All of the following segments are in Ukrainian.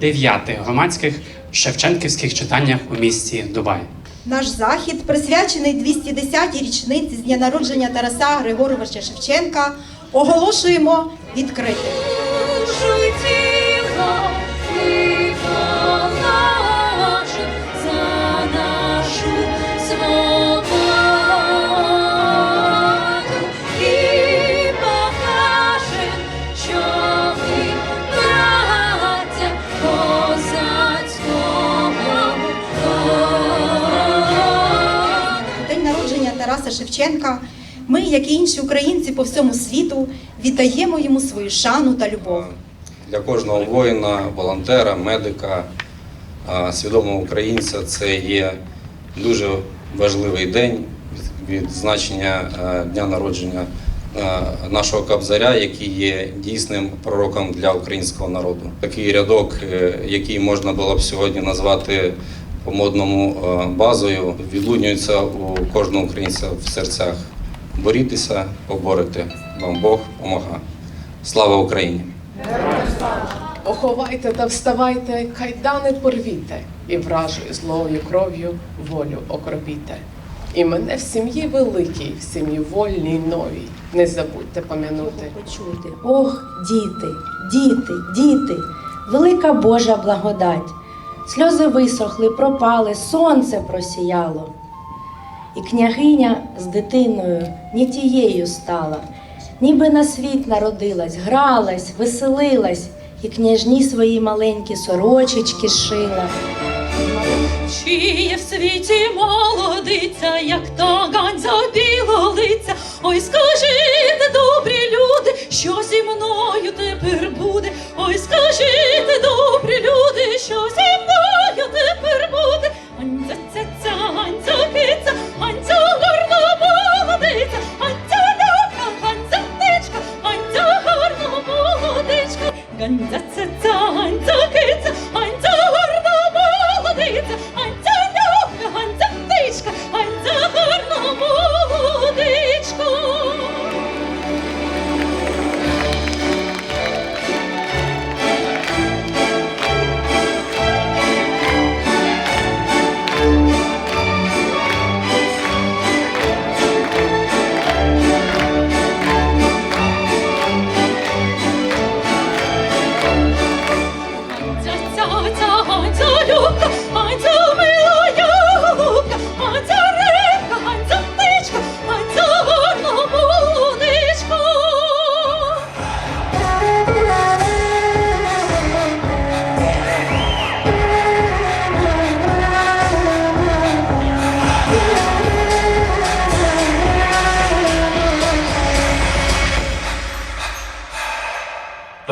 дев'ятих громадських шевченківських читаннях у місті Дубай. Наш захід присвячений 210-й річниці з дня народження Тараса Григоровича Шевченка. Оголошуємо відкритим. Тараса Шевченка. Ми, як і інші українці по всьому світу, віддаємо йому свою шану та любов. Для кожного воїна, волонтера, медика, свідомого українця це є дуже важливий день відзначення е, дня народження е, нашого кабзаря, який є дійсним пророком для українського народу. Такий рядок, е, який можна було б сьогодні назвати по-модному е, базою, відлунюється у кожного українця в серцях. Борітеся, поборете. Вам Бог помага. Слава Україні! Оховайте та вставайте, кайдани порвіте, і вражою злою кров'ю волю окропіте. І мене в сім'ї великій, в сім'ї вольній новій. Не забудьте помянути. почути. Ох, діти, діти, діти, велика Божа благодать. Сльози висохли, пропали, сонце просіяло. І княгиня з дитиною не тією стала, ніби на світ народилась, гралась, веселилась, і княжні свої маленькі сорочечки шила. Чи є в світі молодиця, як та ганза білолиця? Ой, скажіть, добрі люди, що зі мною тепер буде? Ой, скажіть, добрі люди, що зі мною тепер буде? Ганця ця ця, анця киця, молодиця, ганця добра, ганця птичка, ганця гарна молодичка, ганця ця ця,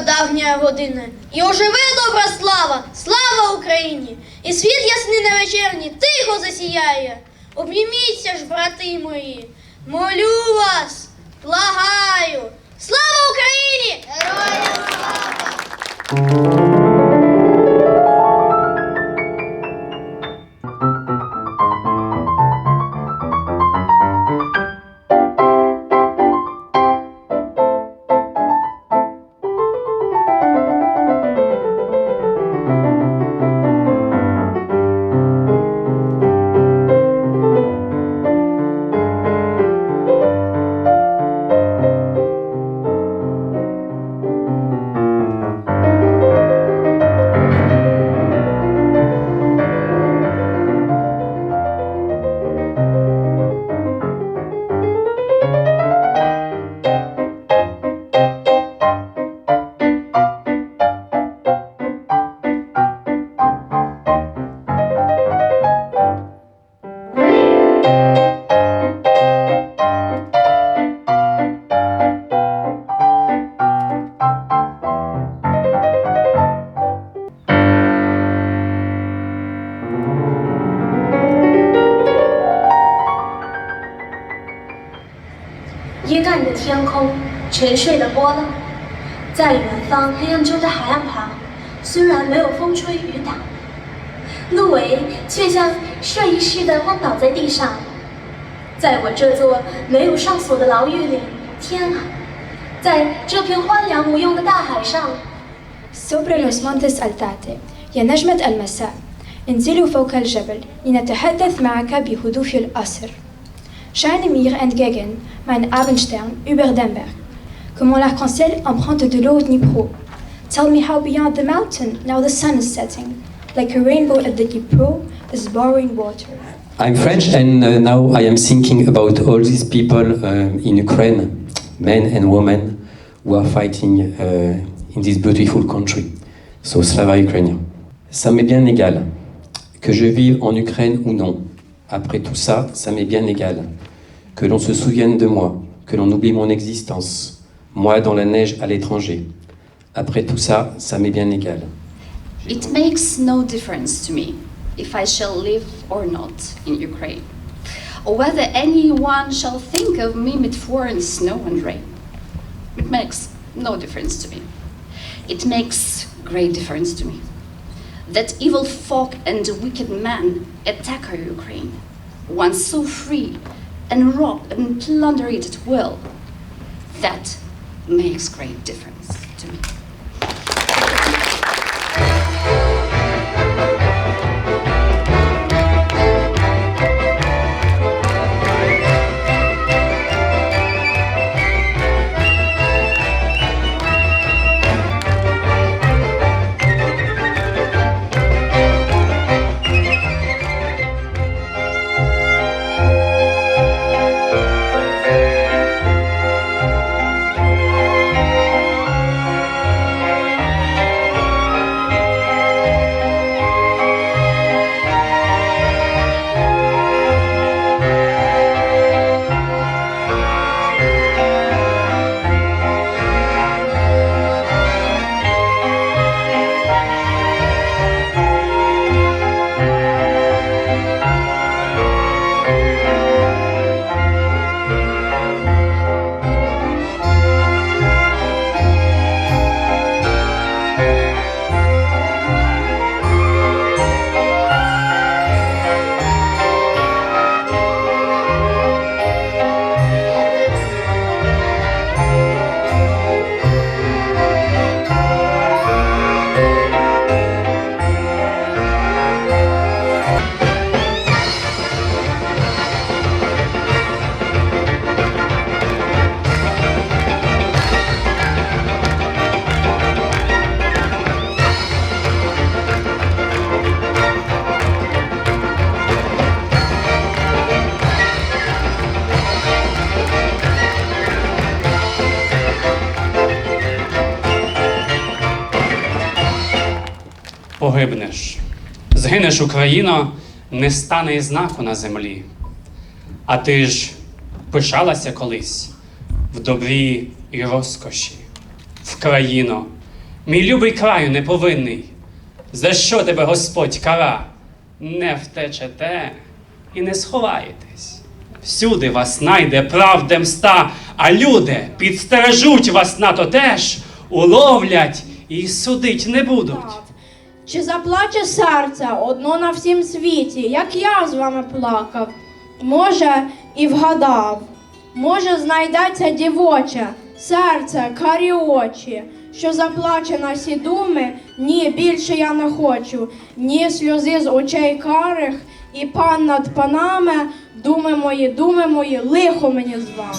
Давня година, і оживе добра слава, слава Україні! І світ ясний на вечерні тихо засіяє. Обніміться ж, брати мої, молю вас, благаю. Слава Україні! Героям слава! “沉睡的波浪，在远方黑暗中的海岸旁，虽然没有风吹雨打，鹿尾却像睡意似的昏倒在地上。在我这座没有上锁的牢狱里，天啊，在这片荒凉无用的大海上， سوبر لوس مونتس التاتي يا نجمة المساء انزلوا فوق الجبل لنتحدث معك بهدوء الأسر Scheine mir entgegen, mein Abendstern über den Berg, Comme l'arc-en-ciel empreinte de l'eau Dnipro. Tell me how beyond the mountain now the sun is setting, like a rainbow at the Dnipro is borrowing water. I'm French, and uh, now I am thinking about all these people uh, in Ukraine, men and women, who are fighting uh, in this beautiful country. So, Slava Ukrainian. Ça m'est bien égal. Que je vive en Ukraine ou non. Après tout ça, ça m'est bien égal. Que l'on se souvienne de moi, que l'on oublie mon existence. Moi dans la neige à l'étranger. Après tout ça, ça m'est bien égal. It makes no difference to me if I shall live or not in Ukraine, or whether anyone shall think of me mid foreign snow and rain. It makes no difference to me. It makes great difference to me that evil folk and wicked men attack our Ukraine, once so free, and rob and plunder it at will. That makes great difference Погибнеш. Згинеш Україно, не стане і знаку на землі. А ти ж пишалася колись в добрі і розкоші, в країно, Мій любий краю неповинний, за що тебе Господь кара? Не втечете і не сховаєтесь. Всюди вас найде правде мста, а люди підстережуть вас на то теж, уловлять і судить не будуть. Чи заплаче серце одно на всім світі, як я з вами плакав? Може, і вгадав. Може, знайдеться дівоче, серце, карі очі, що заплаче на всі думи, ні, більше я не хочу, ні сльози з очей карих, і пан над панами, думи мої, думи мої, лихо мені з вами.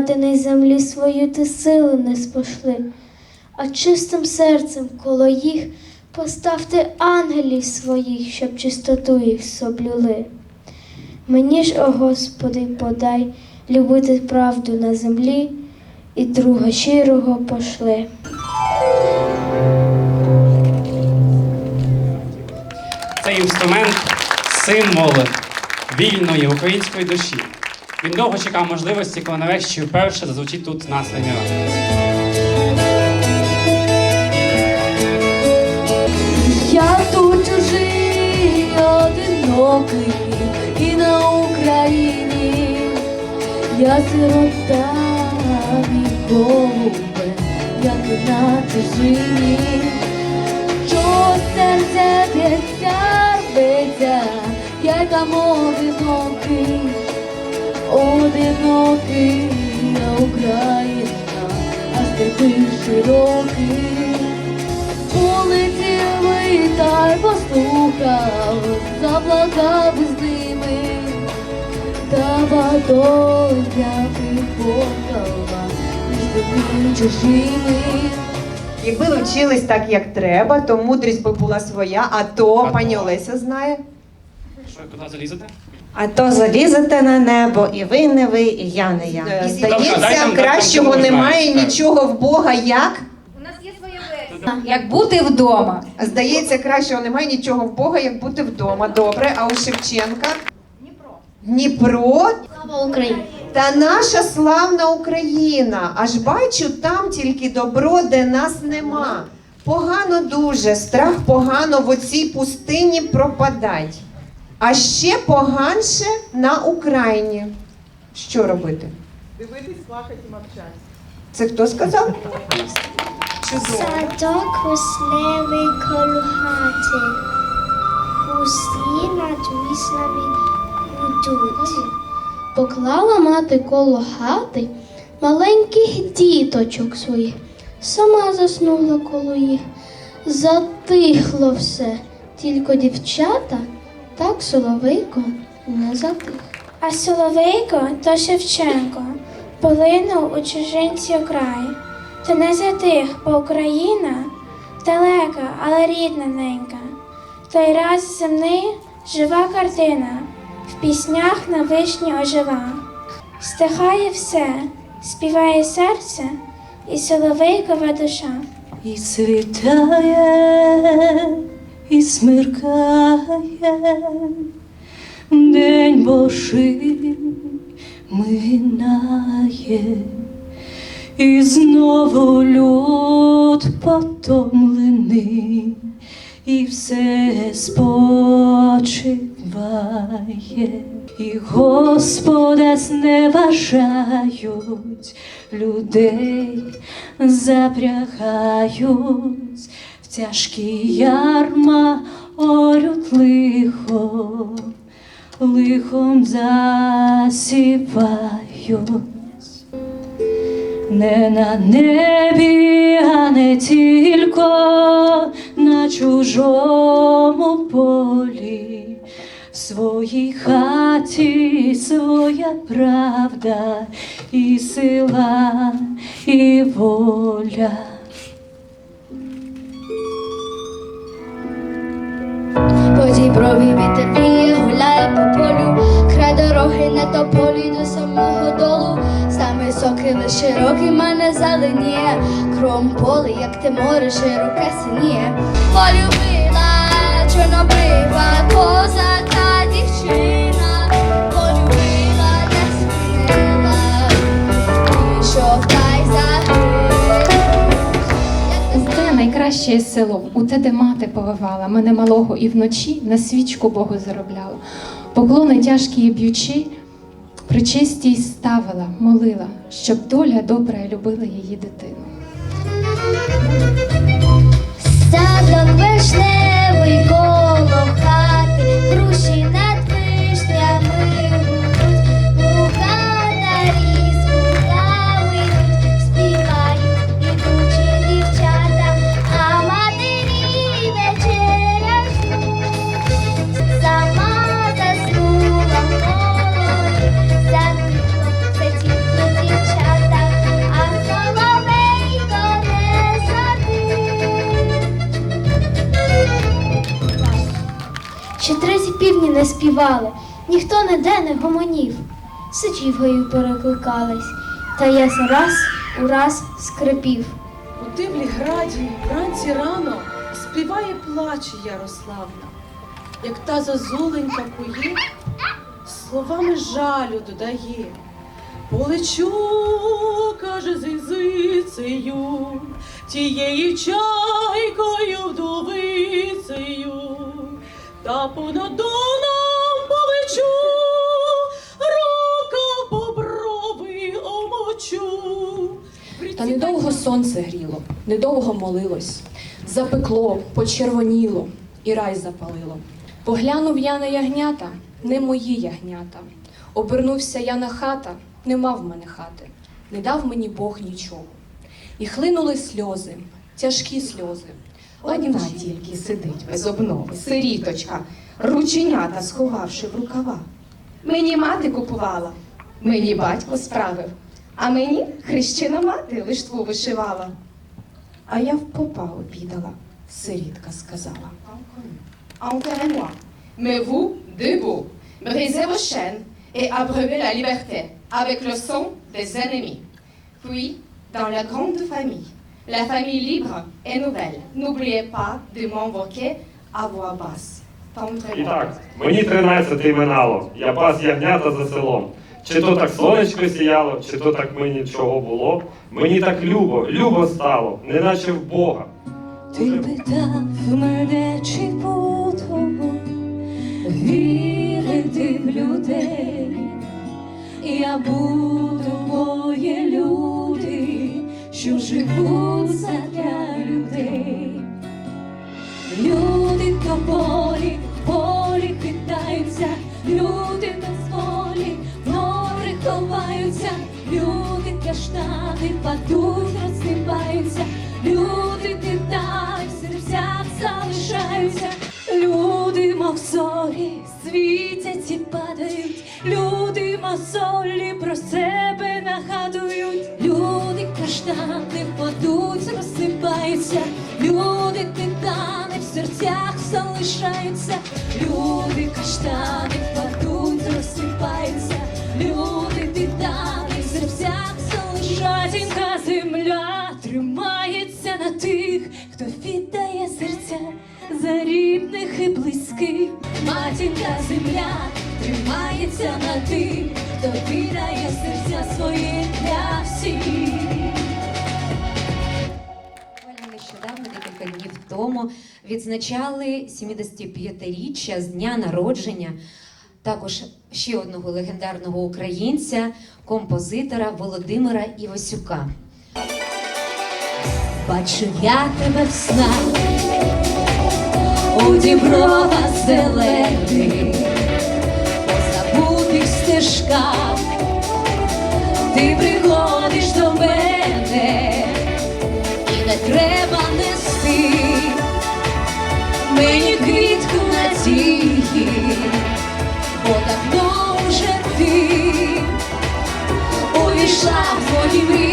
Окраденій землі свою ти силу не спошли, а чистим серцем коло їх поставте ангелів своїх, щоб чистоту їх соблюли. Мені ж, о Господи, подай любити правду на землі і друга щирого пошли. Цей інструмент символ вільної української душі. Він довго чекав можливості, коли нарешті вперше зазвучить тут на сцені ради. Я тут чужий, одинокий і на Україні. Я сирота і голубе, як на чужині. А Україна, а степи широкі. Полетів та й послухав, заплакав з ними, та бадоля підпокала між такими чужими. Якби вчились так, як треба, то мудрість би була своя, а то пані Олеся знає. Що, куди залізете? А то залізете на небо, і ви не ви, і я не я. І Здається, дай нам- кращого немає нічого в Бога як. Як бути вдома. Здається, кращого немає нічого в Бога, як бути вдома. Добре, а у Шевченка? Дніпро. Дніпро Слава Україні! та наша славна Україна. Аж бачу там тільки добро, де нас нема. Погано дуже, страх погано в оцій пустині пропадать. А ще поганше на Україні. Що робити? Дивитись, плакати і мовчати. Це хто сказав? Чудово. Садок вишневий коло хати, усі над віснами гудуть. Поклала мати коло хати маленьких діточок своїх, сама заснула коло їх. Затихло все, тільки дівчата так соловейко не затих. А Соловейко то Шевченко полинув у чужинці край. Та не затих, бо Україна далека, але рідна ненька. Той раз земний жива картина, в піснях на вишні ожива. Стихає все, співає серце і соловейкова душа. І світає, і смеркає, день Божий минає, і знову люд потомлений, і все спочиває, і Господа зневажають, людей запрягають тяжкі ярма орють лихо, лихом засівають. Не на небі, а не тільки на чужому полі, в своїй хаті своя правда і сила, і воля. Діброві вітер віє, гуляє по полю, край дороги на тополі до самого долу. Сам високий, лиш широкий мене зеленіє, кром поле, як ти море, широке синіє. Полюбила чорнобрива козака дівчина, найкраще село, у те, де мати повивала, мене малого і вночі на свічку Богу заробляла. Поклони тяжкі і б'ючи, причистій ставила, молила, щоб доля добра любила її дитину. Садом вишневий гомонів. Сичі перекликались, та ясен раз у раз скрипів. У дивлі граді вранці рано співає плаче Ярославна, як та зозуленька кує, словами жалю додає. Полечу, каже зізицею, тією чайкою вдовицею, та понад Та недовго сонце гріло, недовго молилось, запекло, почервоніло і рай запалило. Поглянув я на ягнята, не мої ягнята. Обернувся я на хата, нема в мене хати, не дав мені Бог нічого. І хлинули сльози, тяжкі сльози. Одна тільки сидить без обнови, сиріточка, рученята сховавши в рукава. Мені мати купувала, мені батько справив, а мені хрещена мати лиштву вишивала. А я в попа обідала, сирітка сказала. Enterrez-moi, mais vous, debout, brisez vos chaînes et abreuvez la liberté avec le sang des ennemis. Puis, dans la grande famille, la famille libre et nouvelle, n'oubliez pas de m'invoquer à voix basse. І Tendrement. так, мені тринадцяти минало, я пас ягнята за селом. Чи то так сонечко сіяло, чи то так мені чого було. Мені так любо, любо стало, неначе в Бога. Ти питав мене, чи буду вірити в людей, я буду, бо є люди, що живуть задля людей. Люди то залишаються, люди каштани впадуть, розсипаються, люди титани в серцях залишаються, земля тримається на тих, хто віддає серця за рідних і близьких. Матінка земля тримається на тих, хто віддає серця свої для всіх. Відзначали 75-річчя з дня народження також ще одного легендарного українця, композитора Володимира Івасюка. Бачу я тебе в снах, у діброва зелених, по забутих стежках, ти приходиш до мене, і не треба мені квітку надії, бо давно вже ти увійшла в твої мрії.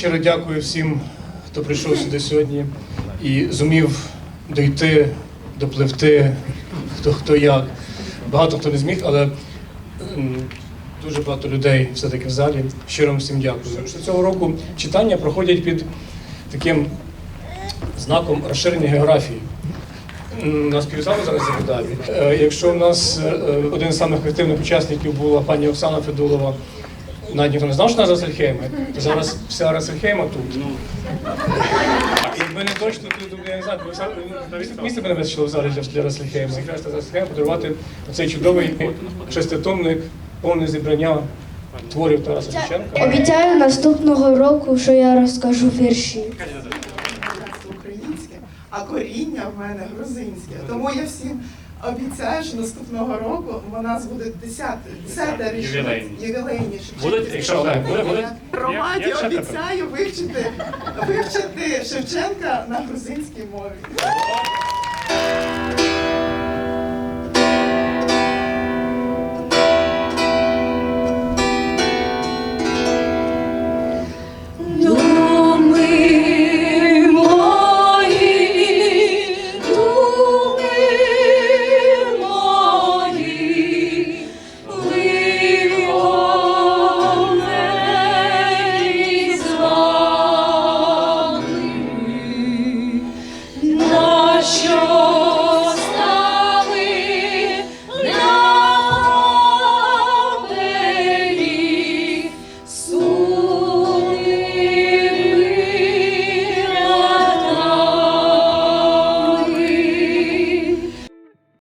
Щиро дякую всім, хто прийшов сюди сьогодні і зумів дойти, допливти, хто хто як. Багато хто не зміг, але дуже багато людей все-таки в залі. Щиро всім дякую. Що цього року читання проходять під таким знаком розширення географії. М, На зараз запитаю. Е, Якщо у нас е, один з самих активних учасників була пані Оксана Федулова, навіть ніхто не знав, що вона з зараз вся Рассельхейма тут. Якби не точно, то то я не знаю, місце мене вистачило в залі для, Рассельхейма. Якраз для Рассельхейма подарувати оцей чудовий шеститомник, повне зібрання творів Тараса Шевченка. Обіцяю наступного року, що я розкажу вірші. українське, а коріння в мене грузинське. Тому я всім обіцяю, що наступного року у нас буде 10 десята річниця Ювілейні. ювілейні Будуть, якщо так, буде, буде. В громаді обіцяю вивчити, вивчити Шевченка на грузинській мові.